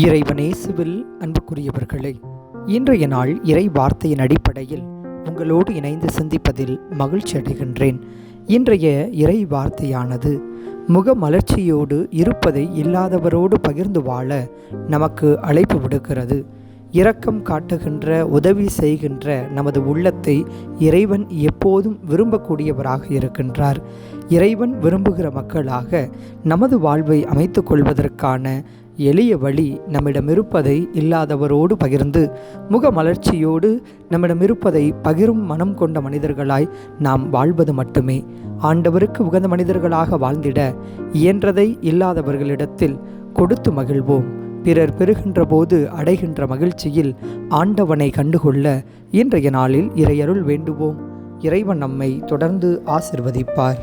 இறைவனேசுவில் அன்புக்குரியவர்களே இன்றைய நாள் இறை வார்த்தையின் அடிப்படையில் உங்களோடு இணைந்து சிந்திப்பதில் மகிழ்ச்சி அடைகின்றேன். இன்றைய இறை வார்த்தையானது முகமலர்ச்சியோடு இருப்பதை இல்லாதவரோடு பகிர்ந்து வாழ நமக்கு அழைப்பு விடுக்கிறது. இரக்கம் காட்டுகின்ற உதவி செய்கின்ற நமது உள்ளத்தை இறைவன் எப்போதும் விரும்பக்கூடியவராக இருக்கின்றார். இறைவன் விரும்புகிற மக்களாக நமது வாழ்வை அமைத்து கொள்வதற்கான எளிய வழி நம்மிடம் இருப்பதை இல்லாதவரோடு பகிர்ந்து முகமலர்ச்சியோடு நம்மிடம் இருப்பதை பகிரும் மனம் கொண்ட மனிதர்களாய் நாம் வாழ்வது மட்டுமே. ஆண்டவருக்கு உகந்த மனிதர்களாக வாழ்ந்திட இயன்றதை இல்லாதவர்களிடத்தில் கொடுத்து மகிழ்வோம். பிறர் பெறுகின்ற போது அடைகின்ற மகிழ்ச்சியில் ஆண்டவனை கண்டுகொள்ள இன்றைய நாளில் இறையருள் வேண்டுவோம். இறைவன் நம்மை தொடர்ந்து ஆசிர்வதிப்பார்.